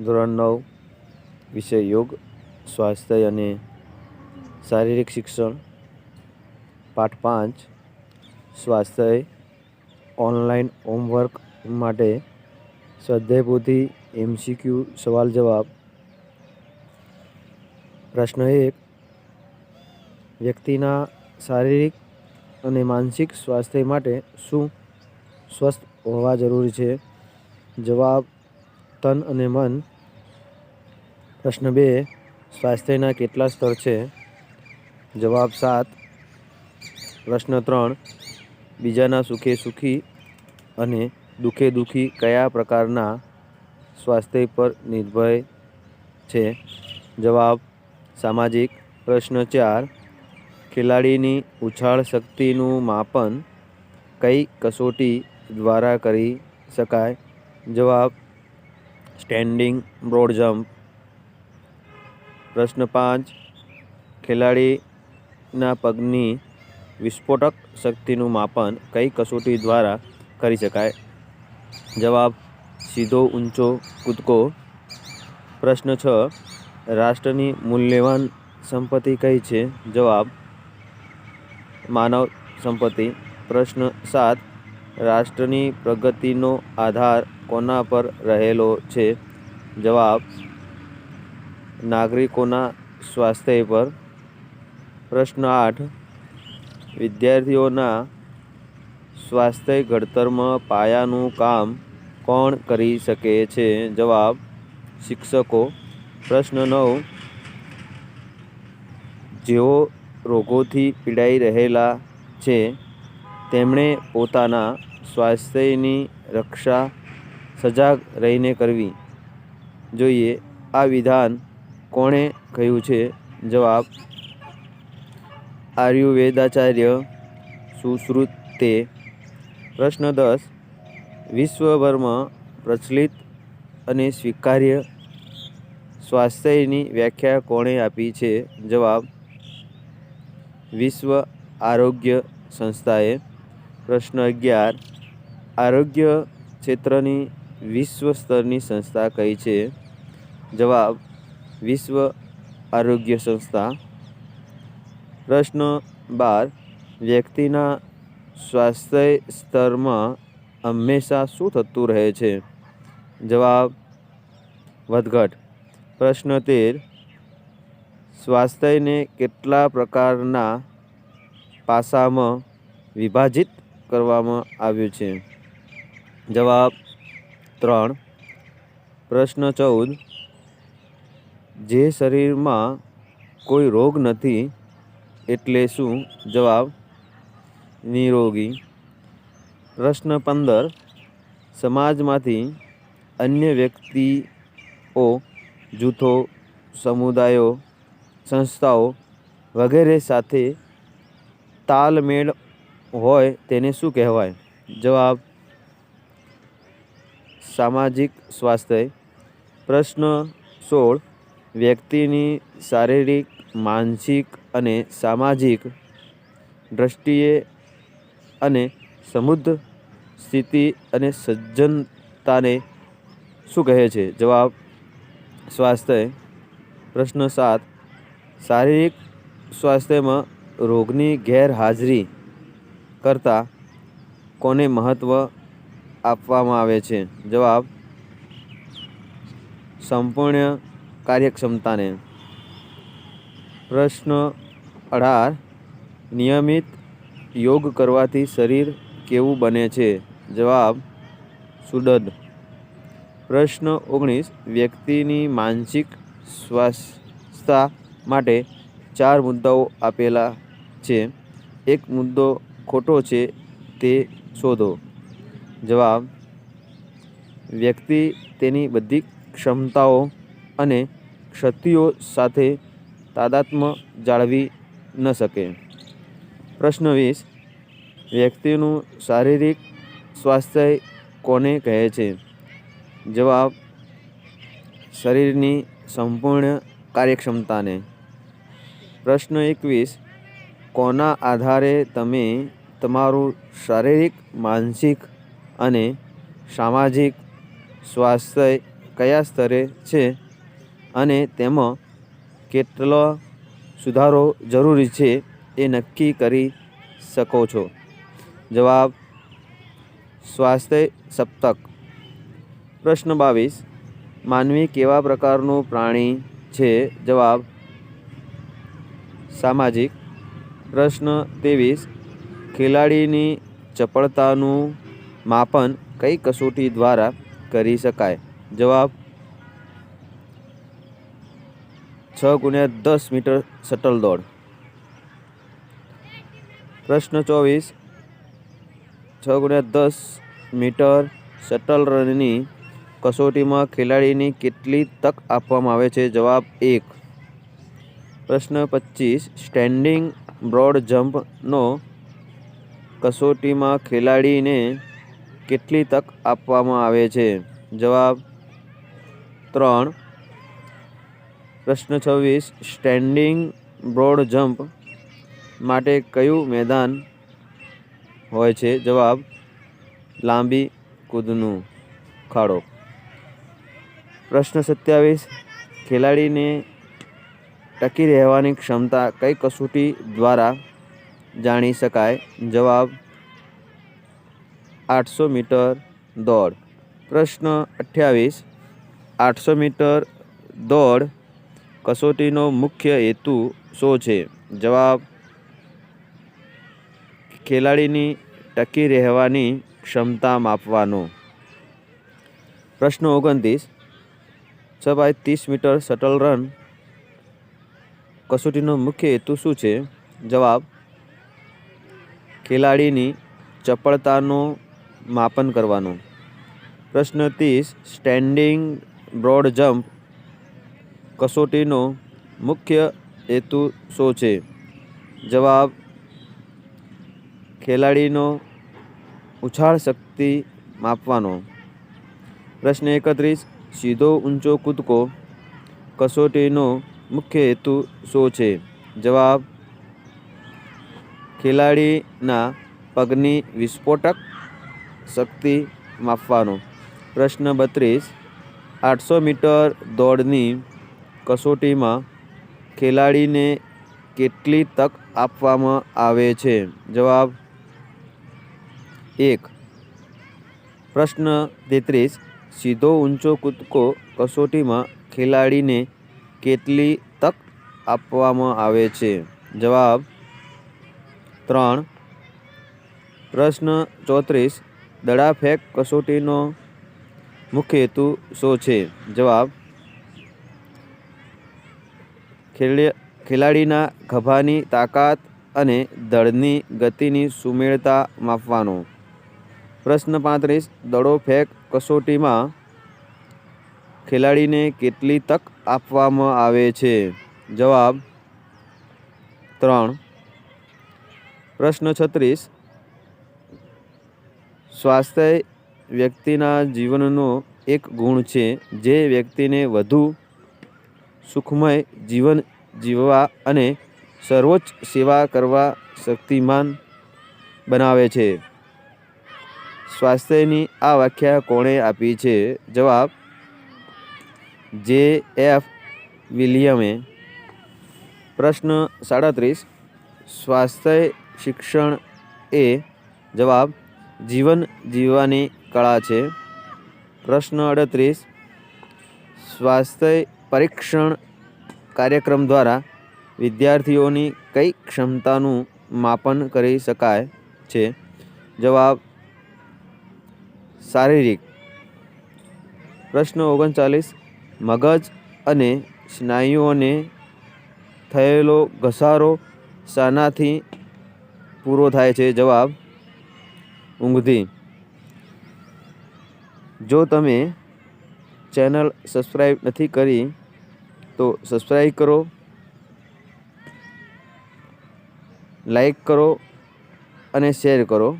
ધોરણ નવ, વિષય યોગ, સ્વાસ્થ્ય અને શારીરિક શિક્ષણ. પાઠ પાંચ, સ્વાસ્થ્ય ઓનલાઈન હોમવર્ક માટે સ્વાધ્યાય પોથી એમસીક્યુ સવાલ જવાબ. પ્રશ્ન એક, વ્યક્તિના શારીરિક અને માનસિક સ્વાસ્થ્ય માટે શું સ્વસ્થ હોવા જરૂરી છે? જવાબ તન અને મન? પ્રશ્ન બે, સ્વાસ્થ્યના કેટલા સ્તર છે? જવાબ સાત. પ્રશ્ન ત્રણ, બીજાના સુખે સુખી અને દુઃખે દુઃખી કયા પ્રકારના સ્વાસ્થ્ય પર નિર્ભય છે? જવાબ સામાજિક. પ્રશ્ન ચાર, ખેલાડીની ઉછાળ શક્તિનું માપન કઈ કસોટી દ્વારા કરી શકાય? જવાબ સ્ટેન્ડિંગ બ્રોડ જમ્પ પ્રશ્ન પાંચ. ખેલાડીના પગની વિસ્ફોટક શક્તિનું માપન કઈ કસોટી દ્વારા કરી શકાય? જવાબ, સીધો, ઊંચો, કૂદકો. પ્રશ્ન છ. રાષ્ટ્રની મૂલ્યવાન સંપત્તિ કઈ છે? જવાબ, માનવ સંપત્તિ. પ્રશ્ન સાત. રાષ્ટ્રની પ્રગતિનો આધાર કોના પર રહેલો છે? જવાબ, નાગરિકોના સ્વાસ્થ્ય પર. પ્રશ્ન આઠ, વિદ્યાર્થીઓના સ્વાસ્થ્ય ઘડતરમાં પાયાનું કામ કોણ કરી શકે છે? જવાબ, શિક્ષકો. પ્રશ્ન નવ, જેઓ રોગોથી પીડાઈ રહેલા છે તેમણે પોતાના સ્વાસ્થ્યની રક્ષા સજાગ રહીને કરવી. જોઈએ, આ વિધાન કોણે કહ્યું છે? જવાબ, આયુર્વેદાચાર્ય સુશ્રુતે. પ્રશ્ન દસ, વિશ્વભરમાં પ્રચલિત અને સ્વીકાર્ય સ્વાસ્થ્યની વ્યાખ્યા કોણે આપી છે? જવાબ, વિશ્વ આરોગ્ય સંસ્થાએ પ્રશ્ન અગિયાર. આરોગ્ય ક્ષેત્રની વિશ્વ સ્તરની સંસ્થા કઈ છે? જવાબ, વિશ્વ આરોગ્ય સંસ્થા. પ્રશ્ન બાર, વ્યક્તિના સ્વાસ્થ્ય સ્તરમાં હંમેશા શું થતું રહે છે? જવાબ, વધઘટ. પ્રશ્ન તેર, સ્વાસ્થ્યને કેટલા પ્રકારના પાસામાં વિભાજિત કરવામાં આવ્યું છે. જવાબ ત્રણ. પ્રશ્ન ચૌદ. જે શરીરમાં કોઈ રોગ નથી એટલે શું? જવાબ નિરોગી. પ્રશ્ન પંદર. સમાજમાંથી અન્ય વ્યક્તિઓ, જૂથો, સમુદાયો, સંસ્થાઓ વગેરે સાથે તાલમેળ હોય તેને શું કહેવાય? જવાબ, સામાજિક સ્વાસ્થ્ય. પ્રશ્ન સોળ, વ્યક્તિની શારીરિક, માનસિક અને સામાજિક દ્રષ્ટિએ અને સમૃદ્ધ સ્થિતિ અને સજ્જનતાને શું કહે છે? જવાબ, સ્વાસ્થ્ય. પ્રશ્ન સાત, શારીરિક સ્વાસ્થ્યમાં રોગની ગેરહાજરી કરતાં કોને મહત્ત્વ આપવામાં આવે છે? જવાબ, સંપૂર્ણ કાર્યક્ષમતાને. પ્રશ્ન અઢાર, નિયમિત યોગ કરવાથી શરીર કેવું બને છે? જવાબ સુડદ પ્રશ્ન ઓગણીસ, વ્યક્તિની માનસિક સ્વાસ્થ્ય માટે ચાર મુદ્દાઓ આપેલા છે. એક મુદ્દો ખોટો છે તે શોધો. જવાબ, વ્યક્તિ તેની બધી ક્ષમતાઓ અને ક્ષતિઓ સાથે તાદાત્મ્ય જાળવી ન શકે. પ્રશ્ન વીસ, વ્યક્તિનું શારીરિક સ્વાસ્થ્ય કોને કહે છે? જવાબ, શરીરની સંપૂર્ણ કાર્યક્ષમતાને. પ્રશ્ન એકવીસ કોના આધારે તમે તમારું શારીરિક, માનસિક અને સામાજિક સ્વાસ્થ્ય કયા સ્તરે છે અને તેમાં કેટલો સુધારો જરૂરી છે એ નક્કી કરી શકો છો? જવાબ, સ્વાસ્થ્ય સપ્તક. પ્રશ્ન બાવીસ. માનવી કેવા પ્રકારનું પ્રાણી છે? જવાબ, સામાજિક પ્રશ્ન ત્રેવીસ. ખેલાડીની ચપળતાનું માપન કઈ કસોટી દ્વારા કરી શકાય? જવાબ છ ગુણ્યા દસ મીટર શટલ દોડ. પ્રશ્ન ચોવીસ. છ ગુણ્યા દસ મીટર શટલ રનની કસોટીમાં ખેલાડીની કેટલી તક આપવામાં આવે છે? જવાબ એક. પ્રશ્ન પચીસ. સ્ટેન્ડિંગ બ્રોડ જમ્પનો કસોટીમાં ખેલાડીને કેટલી તક આપવામાં આવે છે? જવાબ ત્રણ. પ્રશ્ન છવ્વીસ. સ્ટેન્ડિંગ બ્રોડ જમ્પ માટે કયું મેદાન હોય છે? જવાબ લાંબી કૂદનું ખાડો. પ્રશ્ન સત્યાવીસ. ખેલાડીને ટકી રહેવાની ક્ષમતા કઈ કસોટી દ્વારા જાણી શકાય? જવાબ, આઠસો મીટર દોડ. પ્રશ્ન અઠ્યાવીસ, આઠસો મીટર દોડ કસોટીનો મુખ્ય હેતુ શું છે? જવાબ, ખેલાડીની ટકી રહેવાની ક્ષમતા માપવાનો. પ્રશ્ન ઓગણત્રીસ, છ બાય ત્રીસ મીટર શટલ રન કસોટીનો મુખ્ય હેતુ શું છે? જવાબ, ખેલાડીની ચપળતાનું માપન કરવાનું. પ્રશ્ન ત્રીસ, સ્ટેન્ડિંગ બ્રોડ જમ્પ કસોટીનો મુખ્ય હેતુ શું છે? જવાબ, ખેલાડીનો ઉછાળ શક્તિ માપવાનો. પ્રશ્ન એકત્રીસ, સીધો ઊંચો કૂદકો કસોટીનો મુખ્ય હેતુ શું છે? જવાબ, ખેલાડીના પગની વિસ્ફોટક શક્તિ માપવાનો. પ્રશ્ન બત્રીસ, આઠસો મીટર દોડની કસોટીમાં ખેલાડીને કેટલી તક આપવામાં આવે છે? જવાબ, એક. પ્રશ્ન તેત્રીસ, સીધો ઊંચો કૂદકો કસોટીમાં ખેલાડીને કેટલી તક આપવામાં આવે છે? જવાબ ત્રણ. પ્રશ્ન ચોત્રીસ. દડાફેક કસોટીનો મુખ્ય હેતુ શું છે? જવાબ ખેલ ખેલાડીના ખભાની તાકાત અને દળની ગતિની સુમેળતા માપવાનો. પ્રશ્ન પાંત્રીસ. દડો ફેંક કસોટીમાં ખેલાડીને કેટલી તક આપવામાં આવે છે? જવાબ ત્રણ. પ્રશ્ન છત્રીસ. સ્વાસ્થ્ય વ્યક્તિના જીવનનો એક ગુણ છે જે વ્યક્તિને વધુ સુખમય જીવન જીવવા અને સર્વોચ્ચ સેવા કરવા શક્તિમાન બનાવે છે. સ્વાસ્થ્યની આ વ્યાખ્યા કોણે આપી છે? જવાબ જે એફ વિલિયમે પ્રશ્ન સાડત્રીસ, સ્વાસ્થ્ય, શિક્ષણ એ જવાબ જીવન જીવવાની કળા છે. પ્રશ્ન અડત્રીસ સ્વાસ્થ્ય પરીક્ષણ કાર્યક્રમ દ્વારા વિદ્યાર્થીઓની કઈ ક્ષમતાનું માપન કરી શકાય છે? જવાબ શારીરિક. પ્રશ્ન ઓગણચાલીસ મગજ અને સ્નાયુઓને થયેલો ઘસારો શાનાથી પૂરો થાય છે. જવાબ, ઊંઘથી. જો તમે ચેનલ સબસ્ક્રાઈબ નથી કરી, તો સબસ્ક્રાઈબ કરો લાઈક કરો અને શેર કરો.